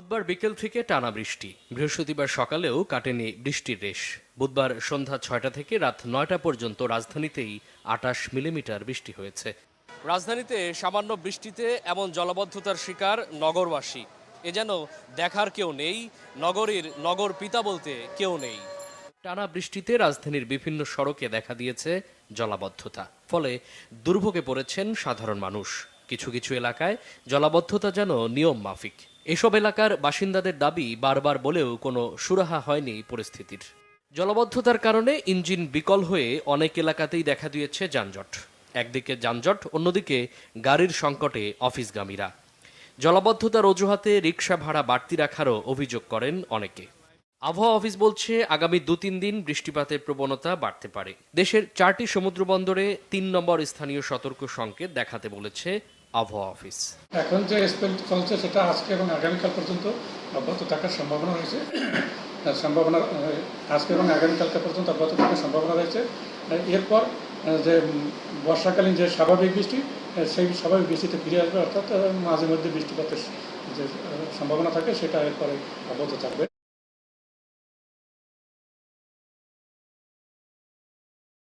বুধবার বিকেল থেকে টানা বৃষ্টি। বৃহস্পতিবার সকালেও কাটেনি বৃষ্টির রেশ। বুধবার সন্ধ্যা ছয়টা থেকে রাত নয়টা পর্যন্ত রাজধানীতেই আটাশ মিলিমিটার বৃষ্টি হয়েছে। রাজধানীতে সামান্য বৃষ্টিতে এমন জলবদ্ধতার শিকার নগরবাসী। এ যেন দেখার কেউ নেই, নগরীর নগর পিতা বলতে কেউ নেই। টানা বৃষ্টিতে রাজধানীর বিভিন্ন সড়কে দেখা দিয়েছে জলাবদ্ধতা। ফলে দুর্ভোগে পড়েছেন সাধারণ মানুষ। কিছু কিছু এলাকায় জলাবদ্ধতা যেন নিয়ম মাফিক। এসব এলাকার বাসিন্দাদের দাবি বারবার বলেও কোনো সুরাহা হয়নি পরিস্থিতির। জলবদ্ধতার কারণে ইঞ্জিন বিকল হয়ে অনেক এলাকাতেই দেখা দিয়েছে যানজট। একদিকে যানজট, অন্যদিকে গাড়ির সংকটে অফিসগামীরা। জলাবদ্ধতার অজুহাতে রিক্সা ভাড়া বাড়তি রাখারও অভিযোগ করেন অনেকে। আবহাওয়া অফিস বলছে, আগামী দু তিন দিন বৃষ্টিপাতের প্রবণতা বাড়তে পারে। দেশের চারটি সমুদ্র বন্দরে তিন নম্বর স্থানীয় সতর্ক সংকেত দেখাতে বলেছে আবহাওয়া অফিস। এখন যে স্পেল চলছে সেটা আজকে এবং আগামীকাল পর্যন্ত অব্যাহত থাকার সম্ভাবনা রয়েছে। সম্ভাবনা আজকে এবং আগামীকালকে পর্যন্ত অব্যাহত থাকার সম্ভাবনা রয়েছে। এরপর যে বর্ষাকালীন যে স্বাভাবিক বৃষ্টি সেই স্বাভাবিক বৃষ্টিতে ফিরে আসবে, অর্থাৎ মাঝে মধ্যে বৃষ্টিপাতের যে সম্ভাবনা থাকে, সেটা এরপরে অব্যাহত থাকবে।